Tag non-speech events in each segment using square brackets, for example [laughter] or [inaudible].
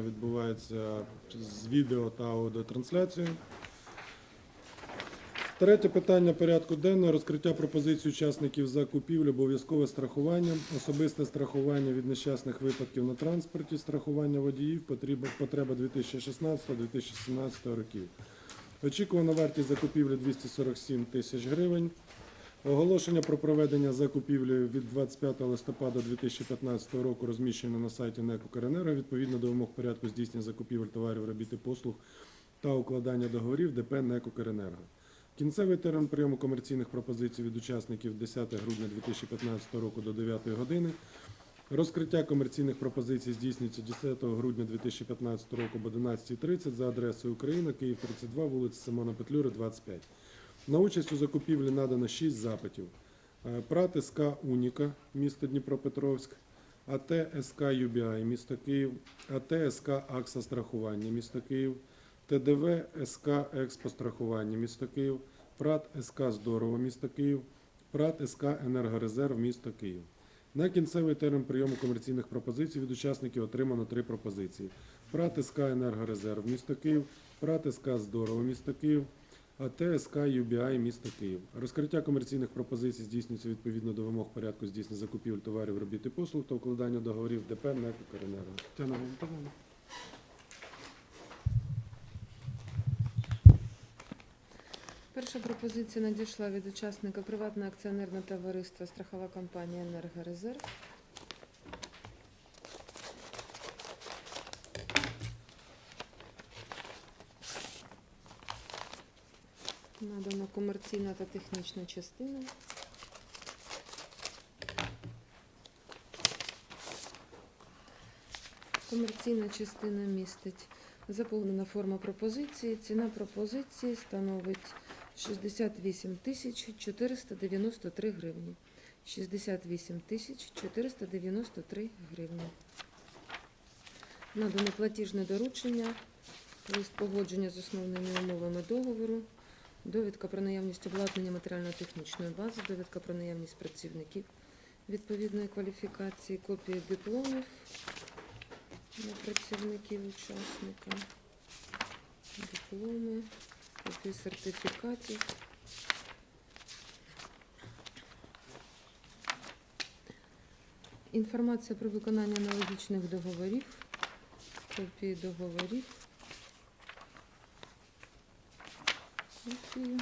відбувається з відео та аудіотрансляцією. Третє питання порядку денного розкриття пропозицій учасників закупівлі, обов'язкове страхування, особисте страхування від нещасних випадків на транспорті, страхування водіїв, потреба 2016-2017 років. Очікувана вартість закупівлі 247 тисяч гривень. Оголошення про проведення закупівлі від 25 листопада 2015 року розміщено на сайті НЕК «Укренерго» відповідно до вимог порядку здійснення закупівель товарів, робіт і послуг та укладання договорів ДП НЕК «Укренерго». Кінцевий термін прийому комерційних пропозицій від учасників 10 грудня 2015 року до 9 години. Розкриття комерційних пропозицій здійснюється 10 грудня 2015 року об 11.30 за адресою Україна, Київ 32, вулиця Симона Петлюри, 25. На участь у закупівлі надано 6 запитів. Е, ПРАТ СК Уніка, місто Дніпропетровськ, АТ СК ЮБІАЙ, місто Київ, АТ СК Акса Страхування, місто Київ, ТДВ СК Експострахування, місто Київ, ПРАТ СК Здорово, місто Київ, ПРАТ СК Енергорезерв, місто Київ. На кінцевий термін прийому комерційних пропозицій від учасників отримано три пропозиції. ПРАТ СК Енергорезерв, місто Київ, ПРАТ СК Здорово, місто Київ, АТ СК ЮБІАЙ, місто Київ. Розкриття комерційних пропозицій здійснюється відповідно до вимог порядку здійснення закупівель товарів, робіт і послуг та укладання договорів ДП НЕК «Укренерго». Тетяна Валентиновна. Перша пропозиція надійшла від учасника приватного акціонерного товариства страхова компанія Енергорезерв. Надана комерційна та технічна частина. Комерційна частина містить заповнена форма пропозиції. Ціна пропозиції становить 68 тисяч 493 гривні. 68 тисяч 493 гривні. Надано платіжне доручення, лист погодження з основними умовами договору, довідка про наявність обладнання матеріально-технічної бази, довідка про наявність працівників відповідної кваліфікації, копії дипломів на працівників учасника, дипломи, копії сертифікатів. Інформація про виконання аналогічних договорів, копії договорів. Копії.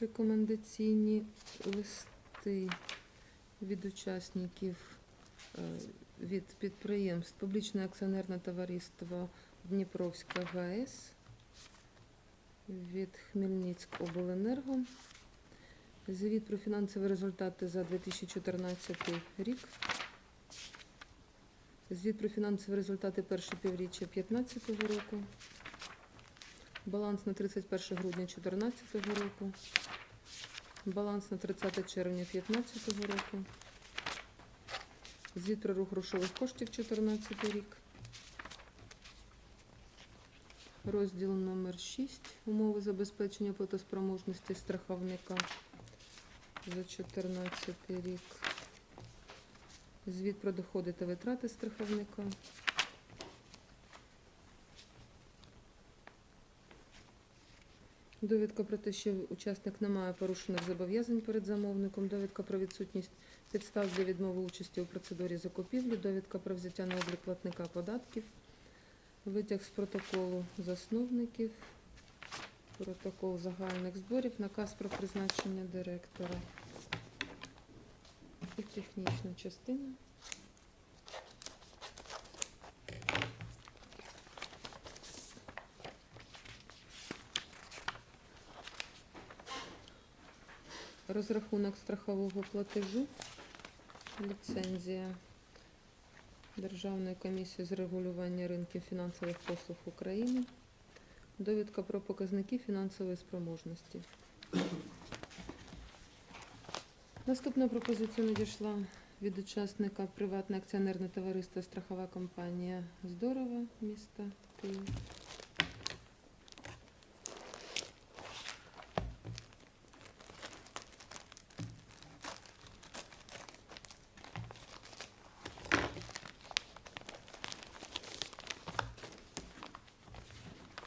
Рекомендаційні листи від учасників е, від підприємств Публічне акціонерне товариство Дніпровська ГАЕС, від Хмельницькобленерго, звіт про фінансові результати за 2014 рік, звіт про фінансові результати першого півріччя 2015 року, баланс на 31 грудня 2014 року, баланс на 30 червня 2015 року, Звіт про рух грошових коштів 2014 рік. Розділ номер 6. Умови забезпечення платоспроможності страховника за 2014 рік. Звіт про доходи та витрати страховника. Довідка про те, що учасник не має порушених зобов'язань перед замовником. Довідка про відсутність підстав для відмови участі у процедурі закупівлі, довідка про взяття на облік платника податків, витяг з протоколу засновників, протокол загальних зборів, наказ про призначення директора. І технічна частина. Розрахунок страхового платежу, ліцензія. Державної комісії з регулювання ринків фінансових послуг України, довідка про показники фінансової спроможності. Наступна пропозиція надійшла від учасника приватне акціонерне товариство страхова компанія Здорова міста Київ.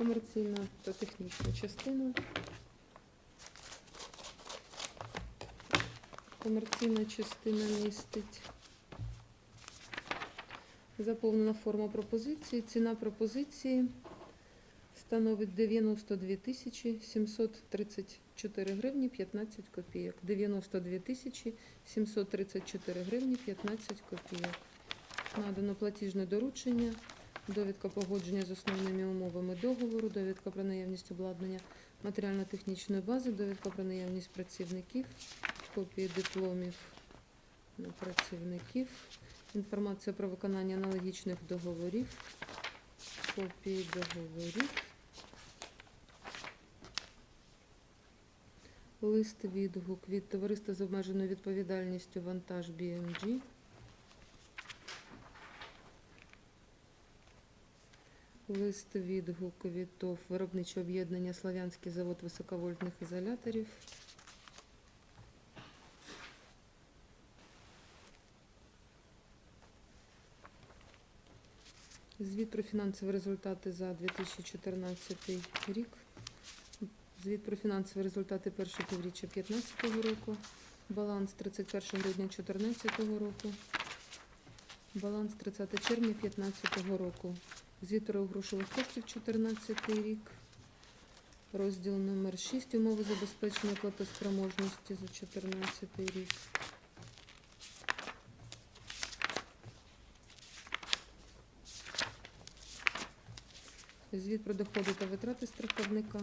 Комерційна та технічна частина. Комерційна частина містить. Заповнена форма пропозиції. Ціна пропозиції становить 92 тисячі 734 гривні 15 копійок. 92 тисячі 734 гривні 15 копійок. Надано платіжне доручення, довідка погодження з основними умовами договору, довідка про наявність обладнання матеріально-технічної бази, довідка про наявність працівників, копії дипломів на працівників, інформація про виконання аналогічних договорів, копії договорів, лист відгук від товариства з обмеженою відповідальністю вантаж BMG. Лист відгук від ТОВ виробниче об'єднання Слав'янський завод високовольтних ізоляторів. Звіт про фінансові результати за 2014 рік. Звіт про фінансові результати першого півріччя 2015 року. Баланс 31 грудня 2014 року. Баланс 30 червня 2015 року. Звіт про грошових коштів 2014 рік. Розділ номер 6. Умови забезпечення платоспроможності за 2014 рік. Звіт про доходи та витрати страховника.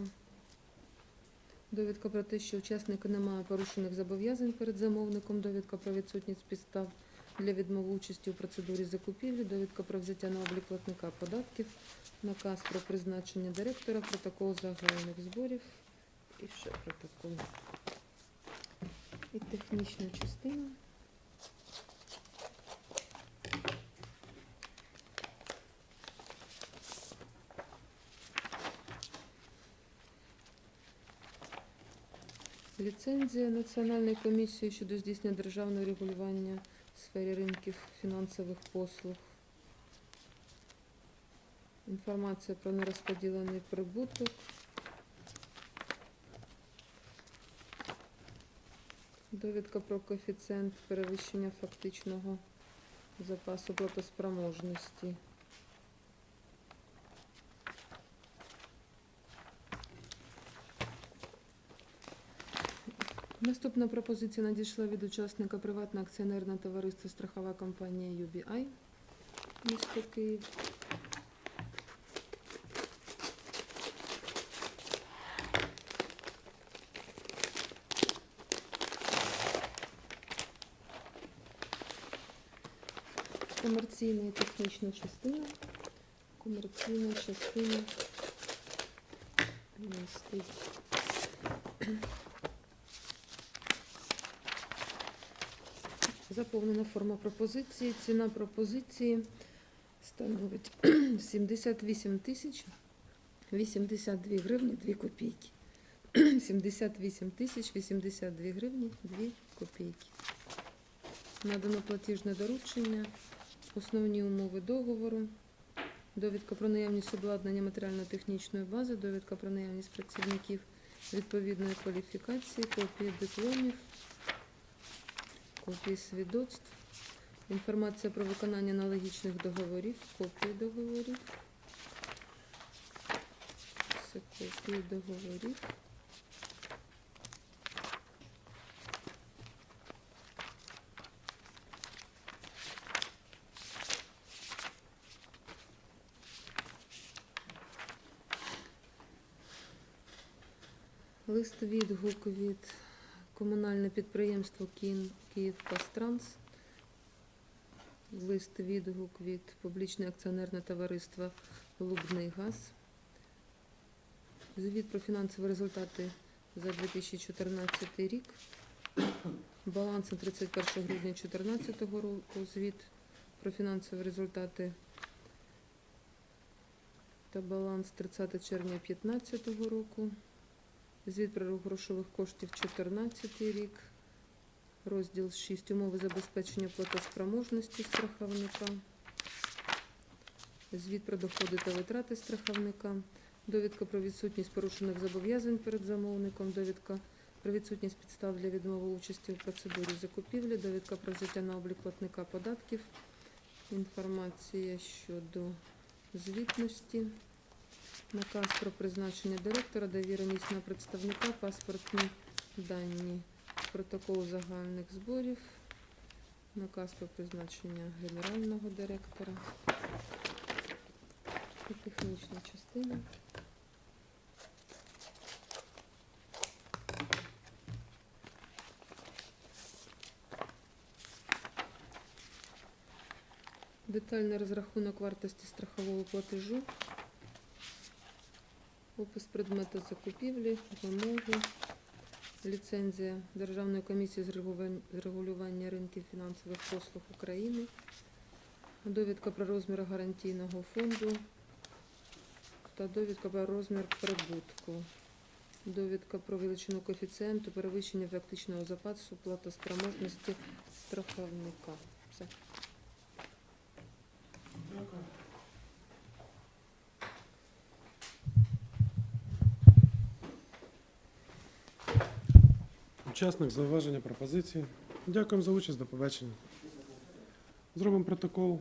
Довідка про те, що учасника немає порушених зобов'язань перед замовником. Довідка про відсутність підстав для відмови участі у процедурі закупівлі. Довідка про взяття на облік платника податків. Наказ про призначення директора, протокол загальних зборів і ще протокол. І технічна частина. Ліцензія Національної комісії щодо здійснення державного регулювання сфері ринків фінансових послуг. Інформація про нерозподілений прибуток. Довідка про коефіцієнт перевищення фактичного запасу платоспроможності. Наступна пропозиція надійшла від учасника приватного акціонерного товариства страхова компанія UBI місто Київ. Комерційна і технічна частина. Комерційна частина містить Заповнена форма пропозиції. Ціна пропозиції становить [clears throat] 78 тисяч 82 гривні 2 копійки. [clears throat] 78 тисяч 82 гривні 2 копійки. Надано платіжне доручення, основні умови договору, довідка про наявність обладнання матеріально-технічної бази, довідка про наявність працівників відповідної кваліфікації, копії дипломів, копії свідоцтв, інформація про виконання аналогічних договорів, копії договорів. Це копії договорів. Лист відгук від комунальне підприємство «Київ- «Київпастранс». Лист відгук від публічне акціонерне товариство Лубний газ. Звіт про фінансові результати за 2014 рік. Баланс на 31 грудня 2014 року. Звіт про фінансові результати та баланс 30 червня 2015 року. Звіт про грошових коштів 2014 рік. Розділ 6. Умови забезпечення платоспроможності страховника. Звіт про доходи та витрати страховника. Довідка про відсутність порушених зобов'язань перед замовником, довідка про відсутність підстав для відмови участі у процедурі закупівлі, довідка про взяття на облік платника податків, інформація щодо звітності, наказ про призначення директора, довіреність на представника, паспортні дані, протокол загальних зборів, наказ про призначення генерального директора. І технічна частина. Детальний розрахунок вартості страхового платежу, опис предмету закупівлі, вимоги, ліцензія Державної комісії з регулювання ринків фінансових послуг України, довідка про розмір гарантійного фонду та довідка про розмір прибутку. Довідка про величину коефіцієнту перевищення фактичного запасу платоспроможності страховника. Все. Дякую. Учасник зауваження пропозиції. Дякуємо за участь, до побачення. Зробимо протокол